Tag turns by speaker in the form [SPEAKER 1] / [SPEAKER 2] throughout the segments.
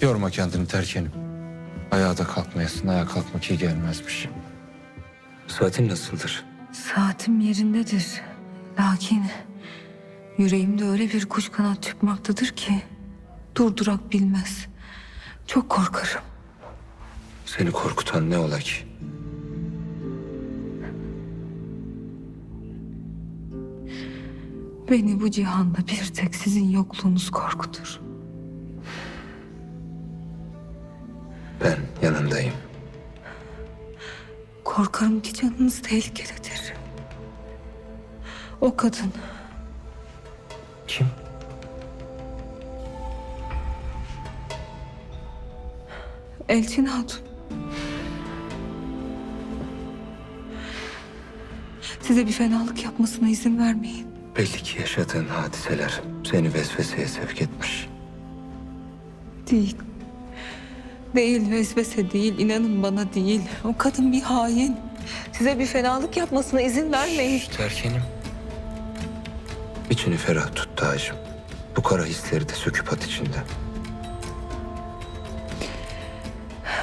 [SPEAKER 1] Yorma kendini terkenim. Ayağa da kalkmayasın. Ayağa kalkmak iyi gelmezmiş.
[SPEAKER 2] Saatin nasıldır?
[SPEAKER 3] Saatim yerindedir. Lakin yüreğimde öyle bir kuş kanat çıkmaktadır ki durdurak bilmez. Çok korkarım.
[SPEAKER 2] Seni korkutan ne ola ki?
[SPEAKER 3] Beni bu cihanda bir tek sizin yokluğunuz korkutur.
[SPEAKER 2] Ben yanındayım.
[SPEAKER 3] Korkarım ki canınız tehlikededir. O kadın
[SPEAKER 2] Kim?
[SPEAKER 3] Elçin Hatun. Size bir fenalık yapmasına izin vermeyin.
[SPEAKER 2] Belli ki yaşadığın hadiseler seni vesveseye sevk etmiş.
[SPEAKER 3] Değil. Değil vesvese değil inanın bana değil. O kadın bir hain. Size bir fenalık yapmasına izin vermeyin.
[SPEAKER 2] Terkenim. İçini ferah tut Tacım. Bu kara hisleri de söküp at içinden.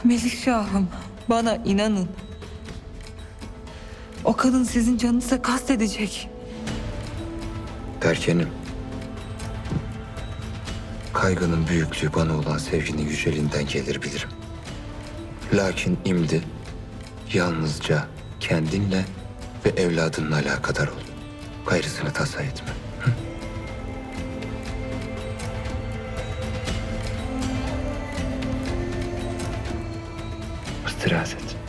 [SPEAKER 3] Melikşah'ım bana inanın. O kadın sizin canınıza kastedecek.
[SPEAKER 2] Terkenim. Kaygının büyüklüğü bana olan sevginin yüceliğinden gelir bilirim. Lakin imdi yalnızca kendinle ve evladınla alakadar ol. Gayrısını tasa etme. İstirahat et.